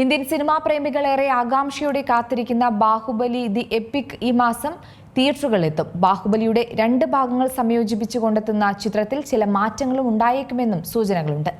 Indian cinema പ്രേമികളേറെ ആകാംക്ഷയോടെ കാത്തിരിക്കുന്ന Baahubali the EPIC ഈ മാസം തിയേറ്ററുകളിലെത്തും. ബാഹുബലിയുടെ രണ്ട് ഭാഗങ്ങൾ സംയോജിപ്പിച്ചു കൊണ്ടെത്തുന്ന ചിത്രത്തിൽ ചില മാറ്റങ്ങളും ഉണ്ടായേക്കുമെന്നും സൂചനകളുണ്ട്.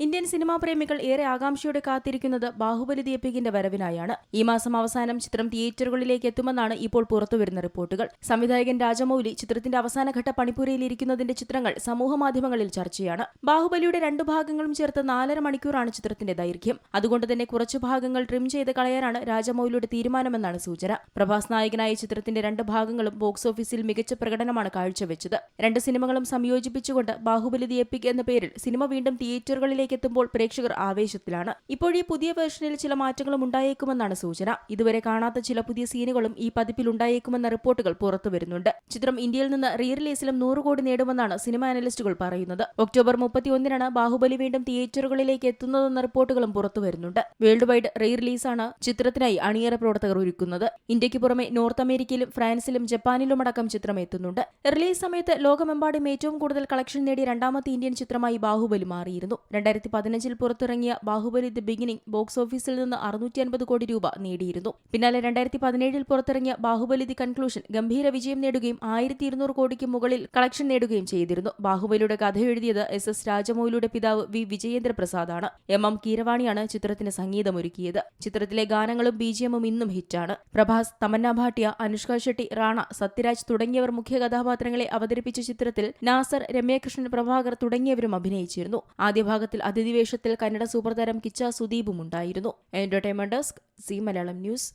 ഇന്ത്യൻ സിനിമാ പ്രേമികൾ ഏറെ ആകാംക്ഷയോടെ കാത്തിരിക്കുന്നത് ബാഹുബലി ദീപികിന്റെ വരവിനായാണ്. ഈ മാസം അവസാനം ചിത്രം തിയേറ്ററുകളിലേക്ക് എത്തുമെന്നാണ് ഇപ്പോൾ പുറത്തുവരുന്ന റിപ്പോർട്ടുകൾ. സംവിധായകൻ രാജമൌലി ചിത്രത്തിന്റെ അവസാനഘട്ട പണിപ്പുരയിലിരിക്കുന്നതിന്റെ ചിത്രങ്ങൾ സമൂഹമാധ്യമങ്ങളിൽ ചർച്ചയാണ്. ബാഹുബലിയുടെ രണ്ടു ഭാഗങ്ങളും ചേർത്ത് നാലര മണിക്കൂറാണ് ചിത്രത്തിന്റെ ദൈർഘ്യം. അതുകൊണ്ട് തന്നെ കുറച്ച് ഭാഗങ്ങൾ ട്രിം ചെയ്ത് കളയാനാണ് രാജമൌലിയുടെ തീരുമാനമെന്നാണ് സൂചന. പ്രഭാസ് നായകനായ ചിത്രത്തിന്റെ രണ്ട് ഭാഗങ്ങളും ബോക്സ് ഓഫീസിൽ മികച്ച പ്രകടനമാണ് കാഴ്ചവെച്ചത്. രണ്ട് സിനിമകളും സംയോജിപ്പിച്ചുകൊണ്ട് ബാഹുബലി ദി എപ്പിക് എന്ന പേരിൽ സിനിമ വീണ്ടും തിയേറ്ററുകളിലേക്ക് എത്തുമ്പോൾ പ്രേക്ഷകർ ആവേശത്തിലാണ്. ഇപ്പോഴീ പുതിയ വേർഷനിൽ ചില മാറ്റങ്ങളും ഉണ്ടായേക്കുമെന്നാണ് സൂചന. ഇതുവരെ കാണാത്ത ചില പുതിയ സീനുകളും ഈ പതിപ്പിൽ ഉണ്ടായേക്കുമെന്ന റിപ്പോർട്ടുകൾ പുറത്തു വരുന്നുണ്ട്. ചിത്രം ഇന്ത്യയിൽ നിന്ന് റീ റിലീസിലും നൂറ് കോടി നേടുമെന്നാണ് സിനിമ അനലിസ്റ്റുകൾ പറയുന്നത്. ഒക്ടോബർ മുപ്പത്തിയൊന്നിനാണ് ബാഹുബലി വീണ്ടും തിയേറ്ററുകളിലേക്ക് എത്തുന്നതെന്ന റിപ്പോർട്ടുകളും പുറത്തു വരുന്നുണ്ട്. വേൾഡ് വൈഡ് റീ റിലീസാണ് ചിത്രത്തിനായി അണിയറ പ്രവർത്തകർ ഒരുക്കുന്നത്. ഇന്ത്യയ്ക്ക് പുറമെ നോർത്ത് അമേരിക്കയിലും ഫ്രാൻസിലും ജപ്പാനിലുമടക്കം ചിത്രം എത്തുന്നുണ്ട്. റിലീസ് സമയത്ത് ലോകമെമ്പാടും ഏറ്റവും കൂടുതൽ കളക്ഷൻ നേടിയ രണ്ടാമത്തെ ഇന്ത്യൻ ചിത്രമായി ബാഹുബലി മാറിയിരുന്നു. രണ്ടായിരത്തി പതിനഞ്ചിൽ പുറത്തിറങ്ങിയ ബാഹുബലി ദി ബിഗിനിംഗ് ബോക്സ് ഓഫീസിൽ നിന്ന് അറുന്നൂറ്റി അൻപത് കോടി രൂപ നേടിയിരുന്നു. പിന്നാലെ രണ്ടായിരത്തി പതിനേഴിൽ പുറത്തിറങ്ങിയ ബാഹുബലി ദി കൺക്ലൂഷൻ ഗംഭീര വിജയം നേടുകയും ആയിരത്തി ഇരുന്നൂറ് കോടിക്ക് മുകളിൽ കളക്ഷൻ നേടുകയും ചെയ്തിരുന്നു. ബാഹുബലിയുടെ കഥ എഴുതിയത് എസ് എസ് രാജമൌലിയുടെ പിതാവ് വി. വിജയേന്ദ്ര പ്രസാദാണ് എം. എം. കീരവാണിയാണ് ചിത്രത്തിന് സംഗീതമൊരുക്കിയത്. ചിത്രത്തിലെ ഗാനങ്ങളും ബിജിഎമ്മും ഇന്നും ഹിറ്റാണ്. പ്രഭാസ് തമന്ന ഭാട്ടിയ അനുഷ്ക ഷെട്ടി റാണ സത്യരാജ് തുടങ്ങിയവർ മുഖ്യ കഥാപാത്രങ്ങളെ അവതരിപ്പിച്ച ചിത്രത്തിൽ നാസർ രമ്യകൃഷ്ണൻ പ്രഭാകർ തുടങ്ങിയവരും അഭിനയിച്ചിരുന്നു. ആദ്യ ഭാഗത്തിൽ അതിഥി വേഷത്തിൽ കന്നഡ സൂപ്പർ താരം കിച്ച സുദീപും ഉണ്ടായിരുന്നു. Entertainment desk Zee Malayalam news.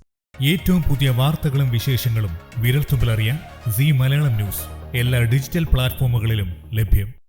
ഏറ്റവും പുതിയ വാർത്തകളും വിശേഷങ്ങളും വിരൽത്തുമ്പിൽ അറിയാൻ സി മലയാളം ന്യൂസ്. എല്ലാ ഡിജിറ്റൽ പ്ലാറ്റ്ഫോമുകളിലും ലഭ്യം.